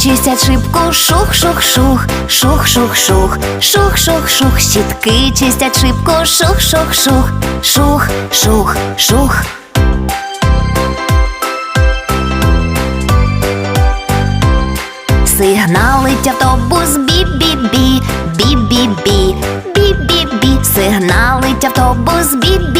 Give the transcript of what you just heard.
чистять шибку, шух-шух-шух, шух-шух-шух, шух-шух-шух, щітки чистять шибку, шух-шух-шух, шух-шух-шух. Сигналить автобус бі-бі-бі, бі-бі-бі, бі-бі-бі, сигналить автобус бі-бі-бі,